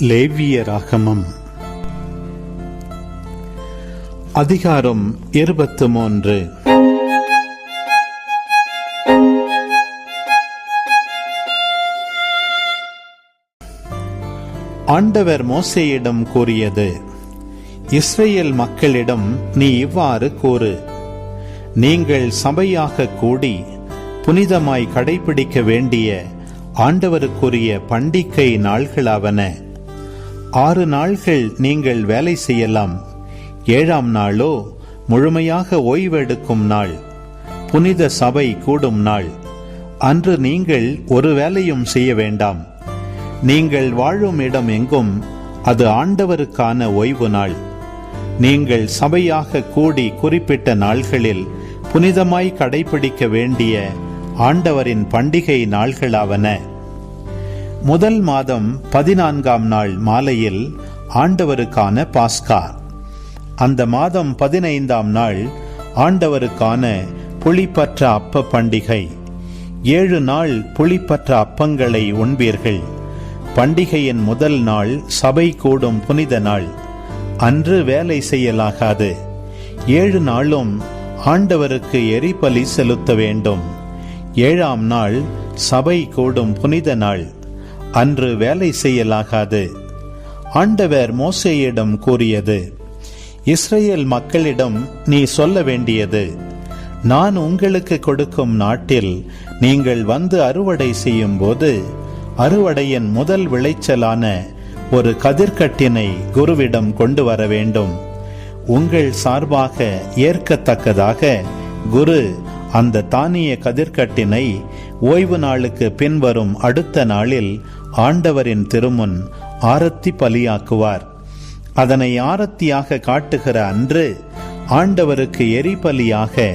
லேவியராகமம் அதிகாரம் இருபத்து மூன்று ஆண்டவர் மோசையிடம் கூறியது இஸ்ரேல் மக்களிடம் நீ இவ்வாறு கூறு நீங்கள் சபையாக கூடி புனிதமாய் கடைபிடிக்க வேண்டிய ஆண்டவருக்குரிய பண்டிகை நாள்களாவன. ஆறு நாள்கள் நீங்கள் வேலை செய்யலாம். ஏழாம் நாளோ முழுமையாக ஓய்வெடுக்கும் நாள். புனித சபை கூடும் நாள். அன்று நீங்கள் ஒரு வேலையும் செய்ய வேண்டாம். நீங்கள் வாழும் இடம் எங்கும் அது ஆண்டவருக்கான ஓய்வு நாள். நீங்கள் சபையாக கூடி குறிப்பிட்ட நாள்களில் புனிதமாய் கடைபிடிக்க வேண்டிய ஆண்டவரின் பண்டிகை நாள்களாவன. முதல் மாதம் பதினான்காம் நாள் மாலையில் ஆண்டவருக்கான பாஸ்கா. அந்த மாதம் பதினைந்தாம் நாள் ஆண்டவருக்கான புளிப்பற்ற அப்ப பண்டிகை. ஏழு நாள் புளிப்பற்ற அப்பங்களை உண்பீர்கள். பண்டிகையின் முதல் நாள் சபை கூடும் புனித நாள். அன்று வேலை செய்யலாகாது. ஏழு நாளும் ஆண்டவருக்கு எரிபலி செலுத்த வேண்டும். ஏழாம் நாள் சபை கூடும் புனித நாள். அன்று வேலை செய்யலாகாது. ஆண்டவர் மோசேயிடம் கூறியது இஸ்ரேல் மக்களிடம் நீ சொல்ல வேண்டியது நான் உங்களுக்கு கொடுக்கும் நாட்டில் நீங்கள் வந்து அறுவடை செய்யும் போது அறுவடையின் முதல் விளைச்சலான ஒரு கதிர்கட்டினை குருவிடம் கொண்டு வர வேண்டும். உங்கள் சார்பாக ஏற்கத்தக்கதாக குரு அந்த தானிய கதிர்கட்டினை ஓய்வு நாளுக்கு பின்வரும் அடுத்த நாளில் ஆண்டவரின் திருமுன் ஆரத்தி பலியாக்குவார். அதனை ஆரத்தியாக காட்டுகிற அன்று ஆண்டவருக்கு எரிபலியாக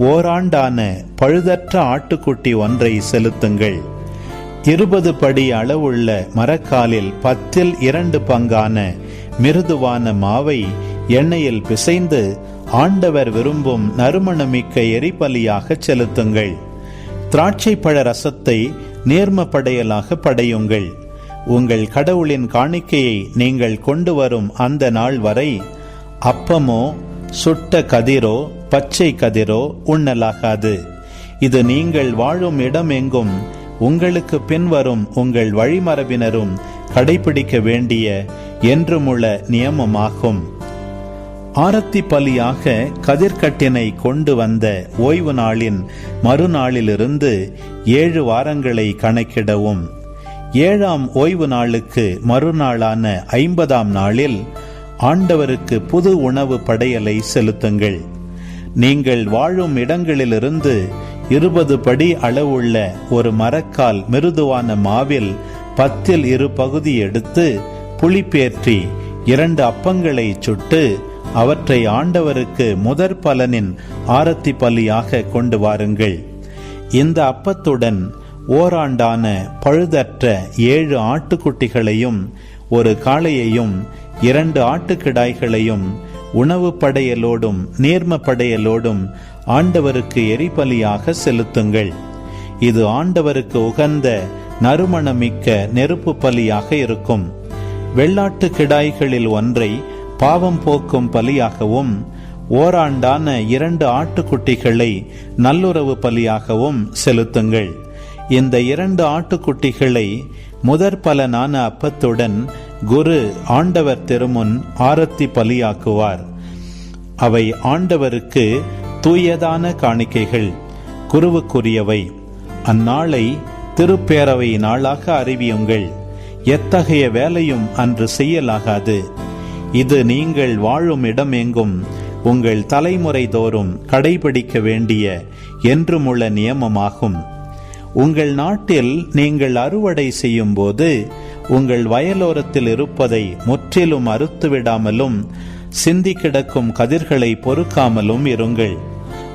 ஓராண்டான பழுதற்ற ஆட்டுக்குட்டி ஒன்றை செலுத்துங்கள். இருபது படி அளவுள்ள மரக்காலில் பத்தில் இரண்டு பங்கான மிருதுவான மாவை எண்ணெயில் பிசைந்து ஆண்டவர் விரும்பும் நறுமணமிக்க எரிபலியாக செலுத்துங்கள். திராட்சை பழ ரசத்தை நேர்ம படையலாக படையுங்கள். உங்கள் கடவுளின் காணிக்கையை நீங்கள் கொண்டு வரும் அந்த நாள் வரை அப்பமோ சுட்ட கதிரோ பச்சை கதிரோ உண்ணலாகாது. இது நீங்கள் வாழும் இடம் எங்கும் உங்களுக்கு பின்வரும் உங்கள் வழிமரபினரும் கடைபிடிக்க வேண்டிய என்றுமுள்ள நியமமாகும். ஆரத்தி பலியாக கதிர்கட்டினை கொண்டு வந்த ஓய்வு நாளின் மறுநாளிலிருந்து ஏழு வாரங்களை கணக்கிடவும். ஏழாம் ஓய்வு நாளுக்கு மறுநாளான ஐம்பதாம் நாளில் ஆண்டவருக்கு புது உணவு படையலை செலுத்துங்கள். நீங்கள் வாழும் இடங்களிலிருந்து இருபது படி அளவுள்ள ஒரு மரக்கால் மிருதுவான மாவில் பத்தில் இரு பகுதி எடுத்து புளிப்பேற்றி இரண்டு அப்பங்களை சுட்டு அவற்றை ஆண்டவருக்கு முதற் பலனின் ஆரத்தி பலியாக கொண்டு வாருங்கள். இந்த அப்பத்துடன் ஓராண்டான பழுதற்ற ஏழு ஆட்டுக்குட்டிகளையும் ஒரு காளையையும் இரண்டு ஆட்டுக்கிடாய்களையும் உணவு படையலோடும் நீர்ம படையலோடும் ஆண்டவருக்கு எரிபலியாக செலுத்துங்கள். இது ஆண்டவருக்கு உகந்த நறுமணமிக்க நெருப்பு பலியாக இருக்கும். வெள்ளாட்டு கிடாய்களில் ஒன்றை பாவம் போக்கும் பலியாகவும் ஓராண்டான இரண்டு ஆட்டுக்குட்டிகளை நல்லுறவு பலியாகவும் செலுத்துங்கள். இந்த இரண்டு ஆட்டுக்குட்டிகளை முதற் பலனான அப்பத்துடன் குரு ஆண்டவர் திருமுன் ஆரத்தி பலியாக்குவார். அவை ஆண்டவருக்கு தூயதான காணிக்கைகள் குருவுக்குரியவை. அந்நாளை திருப்பேரவை நாளாக அறிவியுங்கள். எத்தகைய வேலையும் அன்று செய்யலாகாது. இது நீங்கள் வாழும் இடம் எங்கும் உங்கள் தலைமுறை தோறும் கடைபிடிக்க வேண்டிய என்றுமுள்ள நியமமாகும். உங்கள் நாட்டில் நீங்கள் அறுவடை செய்யும் போது உங்கள் வயலோரத்தில் இருப்பதை முற்றிலும் அறுத்துவிடாமலும் சிந்தி கிடக்கும் கதிர்களை பொறுக்காமலும் இருங்கள்.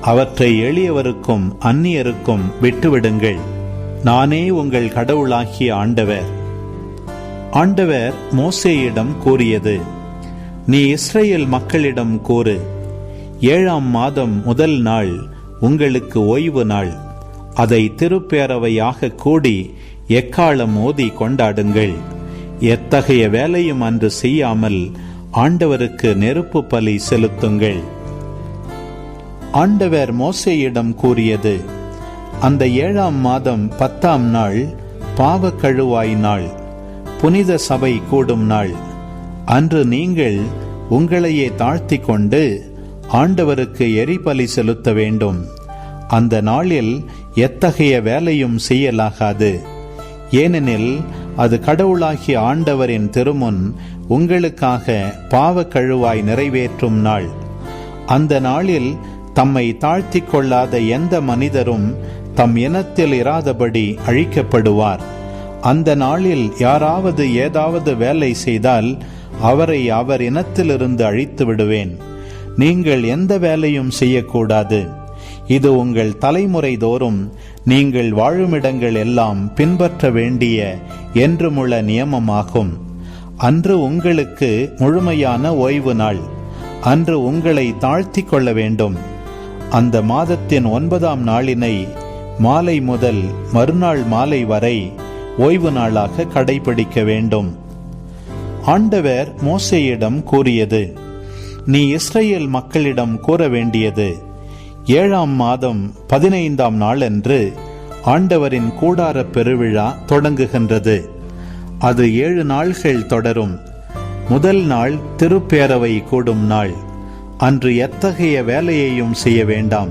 அவற்றை எளியவருக்கும் அந்நியருக்கும் விட்டுவிடுங்கள். நானே உங்கள் கடவுளாகிய ஆண்டவர். ஆண்டவர் மோசேயிடம் கூறியது நீ இஸ்ரேல் மக்களிடம் கூறு ஏழாம் மாதம் முதல் நாள் உங்களுக்கு ஓய்வு நாள். அதை திருப்பேரவையாக கூடி எக்காலம் மோதி கொண்டாடுங்கள். எத்தகைய வேலையும் அன்று செய்யாமல் ஆண்டவருக்கு நெருப்பு பலி செலுத்துங்கள். ஆண்டவர் மோசையிடம் கூறியது அந்த ஏழாம் மாதம் பத்தாம் நாள் பாவ கழுவாய் நாள் புனித சபை கூடும் நாள். அன்று நீங்கள் உங்களையே தாழ்த்திக் கொண்டு ஆண்டவருக்கு எரிபலி செலுத்த வேண்டும். அந்த நாளில் எத்தகைய வேலையும் செய்யலாகாது. ஏனெனில் அது கடவுளாகிய ஆண்டவரின் திருமுன் உங்களுக்காக பாவ கழுவாய் நிறைவேற்றும் நாள். அந்த நாளில் தம்மை தாழ்த்திக் கொள்ளாத எந்த மனிதரும் தம் இனத்தில் இராதபடி அழிக்கப்படுவார். அந்த நாளில் யாராவது ஏதாவது வேலை செய்தால் அவரை அவர் இனத்திலிருந்து அழித்து விடுவேன். நீங்கள் எந்த வேலையும் செய்யக்கூடாது. இது உங்கள் தலைமுறை தோறும் நீங்கள் வாழுமிடங்கள் எல்லாம் பின்பற்ற வேண்டிய என்றுமுள்ள நியமமாகும். அன்று உங்களுக்கு முழுமையான ஓய்வு நாள். அன்று உங்களை தாழ்த்திக் கொள்ள வேண்டும். அந்த மாதத்தின் ஒன்பதாம் நாளினை மாலை முதல் மறுநாள் மாலை வரை ஓய்வு நாளாக கடைபிடிக்க வேண்டும். ஆண்டவர் மோசேயிடம் கூறியது நீ இஸ்ரேல் மக்களிடம் கூற வேண்டியது ஏழாம் மாதம் பதினைந்தாம் நாளன்று ஆண்டவரின் கூடார பெருவிழா தொடங்குகின்றது. அது ஏழு நாள்கள் தொடரும். முதல் நாள் திருப்பேரவை கூடும் நாள். அன்று எத்தகைய வேலையையும் செய்ய வேண்டாம்.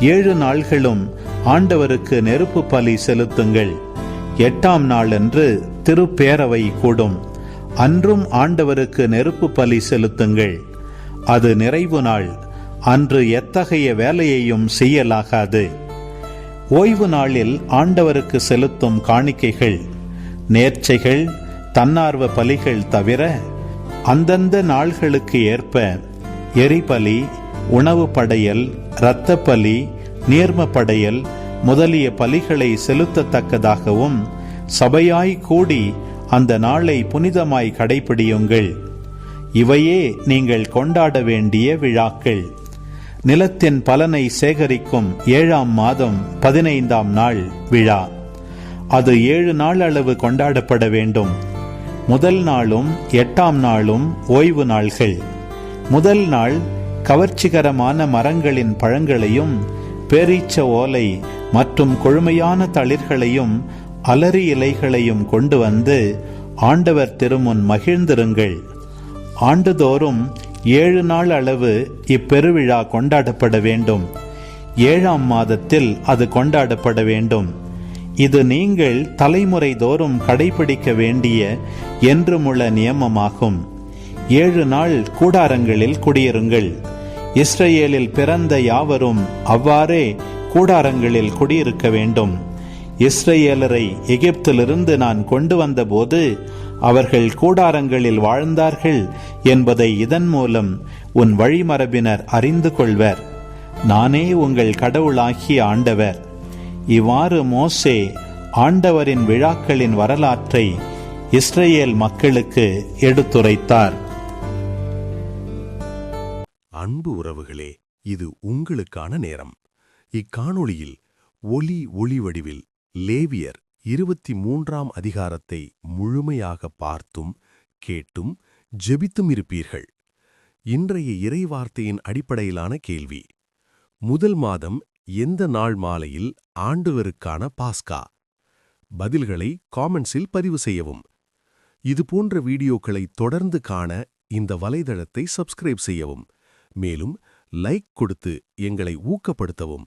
ஏழு நாள்களும் ஆண்டவருக்கு நெருப்பு பலி செலுத்துங்கள். எட்டாம் நாளன்று திருப்பேரவை கூடும். அன்றும் ஆண்டவருக்கு நெருப்பு பலி செலுத்துங்கள். அது நிறைவு நாள். அன்று எத்தகைய வேலையையும் செய்யலாகாது. ஓய்வு நாளில் ஆண்டவருக்கு செலுத்தும் காணிக்கைகள் நேர்ச்சைகள் தன்னார்வ பலிகள் தவிர அந்தந்த நாள்களுக்கு ஏற்ப எரிபலி உணவு படையல் இரத்த பலி நீர்ம படையல் முதலிய பலிகளை செலுத்தத்தக்கதாகவும் சபையாய் கூடி அந்த நாளை புனிதமாய் கடைபிடியுங்கள். இவையே நீங்கள் கொண்டாட வேண்டிய விழாக்கள். நிலத்தின் பலனை சேகரிக்கும் ஏழாம் மாதம் பதினைந்தாம் நாள் விழா. அது ஏழு நாள் அளவு கொண்டாடப்பட வேண்டும். முதல் நாளும் எட்டாம் நாளும் ஓய்வு நாள்கள். முதல் நாள் கவர்ச்சிகரமான மரங்களின் பழங்களையும் பேரீச்ச ஓலை மற்றும் கொழுமையான தளிர்களையும் அலரி இலைகளையும் கொண்டு வந்து ஆண்டவர் திருமுன் மகிழ்ந்திருங்கள். ஆண்டுதோறும் ஏழு நாள் அளவு இப்பெருவிழா கொண்டாடப்பட வேண்டும். ஏழாம் மாதத்தில் அது கொண்டாடப்பட வேண்டும். இது நீங்கள் தலைமுறை தோறும் கடைபிடிக்க வேண்டிய என்றுமுள்ள நியமமாகும். ஏழு நாள் கூடாரங்களில் குடியிருங்கள். இஸ்ரேலில் பிறந்த யாவரும் அவ்வாறே கூடாரங்களில் குடியிருக்க வேண்டும். இஸ்ரேலரை எகிப்திலிருந்து நான் கொண்டு வந்தபோது அவர்கள் கூடாரங்களில் வாழ்ந்தார்கள் என்பதை இதன் மூலம் உன் வழிமரபினர் அறிந்து கொள்வர். நானே உங்கள் கடவுளாகிய ஆண்டவர். இவ்வாறு மோசே ஆண்டவரின் விழாக்களின் வரலாற்றை இஸ்ரேல் மக்களுக்கு எடுத்துரைத்தார். அன்பு உறவுகளே இது உங்களுக்கான நேரம். இக்காணொளியில் ஒலி ஒளி வடிவில் லேவியர் இருபத்தி மூன்றாம் அதிகாரத்தை முழுமையாக பார்த்தும் கேட்டும் ஜெபித்தும் இருப்பீர்கள். இன்றைய இறைவார்த்தையின் அடிப்படையிலான கேள்வி. முதல் மாதம் எந்த நாள் மாலையில் ஆண்டவருக்கான பாஸ்கா? பதில்களை காமெண்ட்ஸில் பதிவு செய்யவும். இதுபோன்ற வீடியோக்களை தொடர்ந்து காண இந்த வலைதளத்தை சப்ஸ்கிரைப் செய்யவும். மேலும் லைக் கொடுத்து எங்களை ஊக்கப்படுத்தவும்.